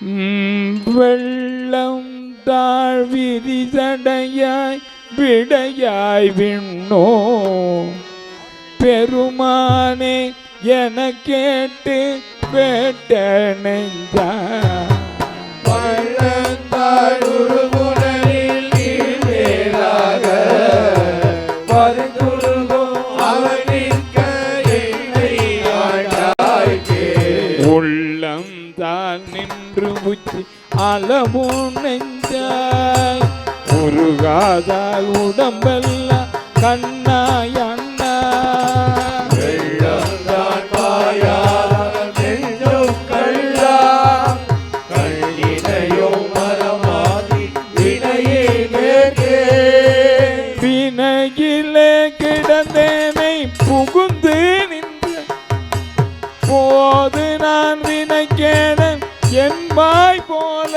ம், வெள்ளம் தாழ்விரிசடையாய் விடையாய் விண்ணோ பெருமானே என கேட்டு வேட்ட நெஞ்சா நெஞ்சாய் உருகாதால் உடம்பெல்லாம் கண்ணாய் அண்ணா. வினையிலே கிடந்தேனை புகுந்து நின்ற. போது நான் வினைக்கேடன் என்பாய் போல.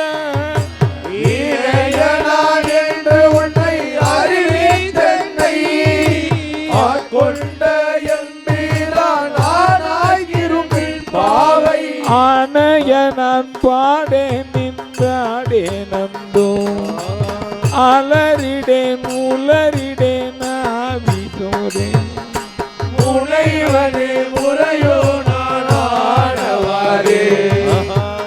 நான் பாடே நின்றாடே நந்தோ அலறிடேன் உலறிடேன் ஆவிதோரேன் முனைவனே முறையோ நான் ஆடவாரே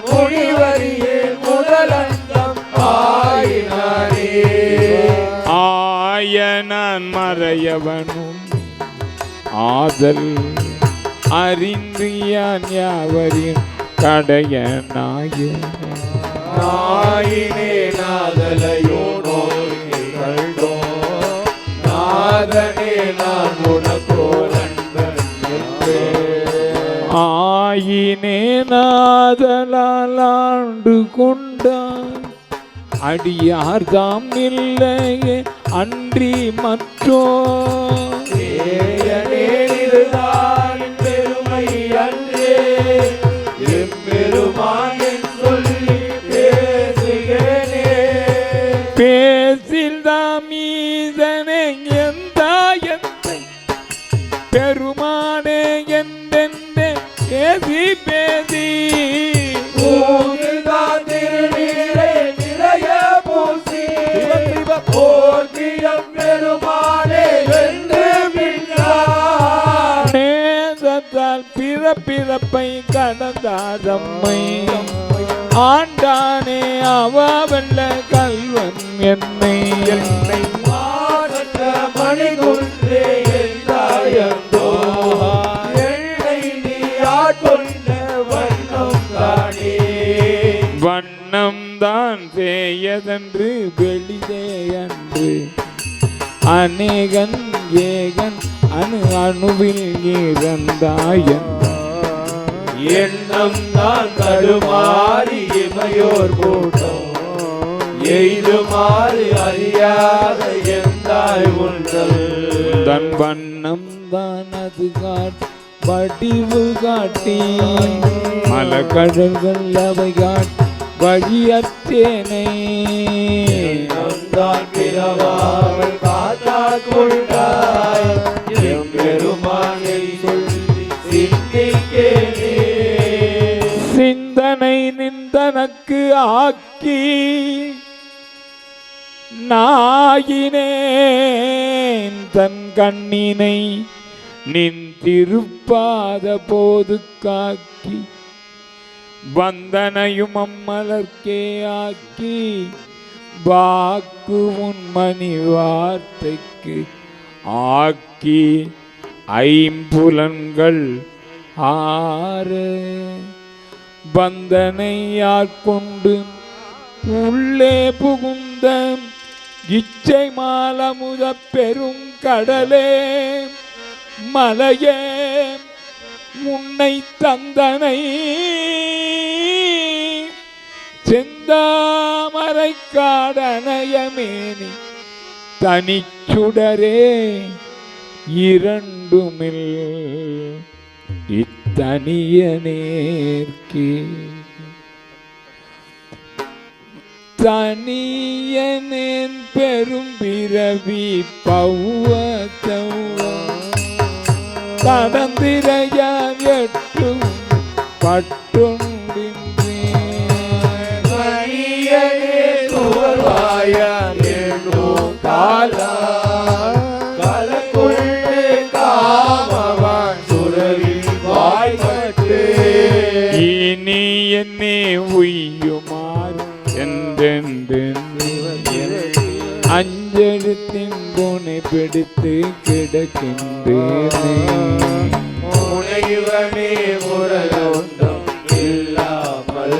முனிவரியே முதலந்தம் ஆயினாரே ஆய நான் மறையவனும் ஆதல் அறிந்து யான் யாவரின் கடைய நாயன் நாயினே நாதலையோ நோக்கி கண்டோ நாதனே நான் உனக்கோ. ஆயினே நாதலால் ஆண்டு கொண்டான். அடியார் தாம் இல்லையே அன்றி மற்றோ கடந்தாதம்மை ஆண்டானே அவவல்ல கல்வன் என்னை. என்னை மாசற்ற மணிகுன்றே என்றாயந்தோ என்னை நீ ஆட்கொண்ட வண்ணம் தானே. வண்ணம் தான் செய்யதென்று வெளிதே அன்று. அநேகன் ஏகன் அணு அணுவில் இறந்தாயன் எண்ணம் தான் தடுமாறி இமையோர் கூட்டம். எய்துமாறு அறியாத எந்தாய் உண்டல். தன் வண்ணம் தான் அது காட் வடிவு காட்டி. மலக்கடல்கள் அவை காட் வழியற்றேனை. தான் கண்ணினை நின் திருப்பாத போது காக்கி வந்தனையும் அம்மலர்க்கே ஆக்கி வாக்கு உன்மணி வார்த்தைக்கு ஆக்கி ஐம்புலன்கள் ஆறு வந்தனை கொண்டு உள்ளே புகுந்த இச்சை மாலமுத பெரும் கடலே மலையே முன்னை தந்தனை. செந்தாமரை காடனயமேனி தனிச்சுடரே இரண்டுமில் இத்தனிய நேர்க்கே தனியனேன் பெரும் பிறவி பௌவத்தௌவ தடந்திரையான் எட்டும் பட்டுண்டின்றே அஞ்செழுத்தின் பூனை பிடித்து கிடக்கின்றேனே. முரலொன்றும் இல்லாமல்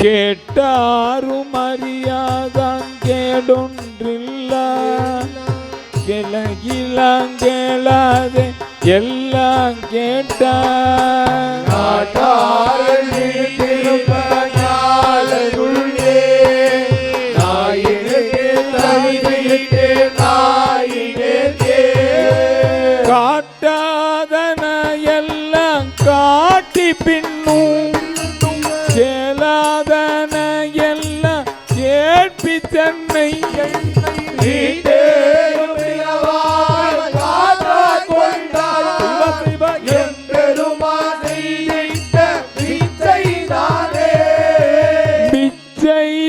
கேட்டாரும் அறியாதான் கேடொன்றில்ல. கிளகிலாம் கேளாதே எல்லாம் கேட்டார். காட்டாதன எல்லாம் காட்டி பின்னும். கேளாதன எல்லாம் கேட்பி தன்னை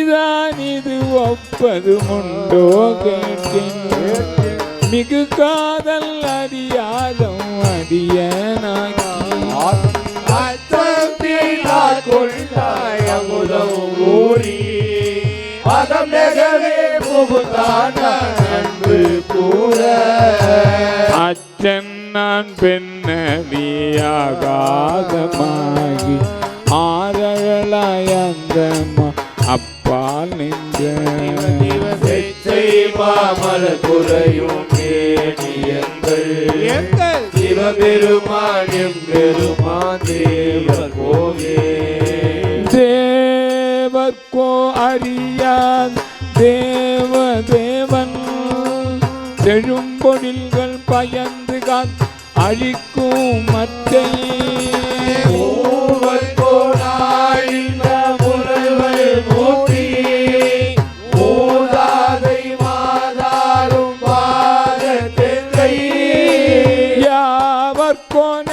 பிச்சைதான் இது ஒப்பது முண்டோ கேட்கின்றேன் மிகு காதல் அறியாதம் ஊறி பதம் நெகவே புகுத்தான் அன்பு கூற அச்சன் நான் பெண்ணவியாகாதமாகி. மாமல குறையும் கேணியங்கள் சிவபெருமான் எம்பெருமான் தேவர் கோவே. தேவர்க்கோ அறியான் தேவ தேவன் செழும்பொழில்கள் பயந்து காத் அழிக்கும் மற்றையே One.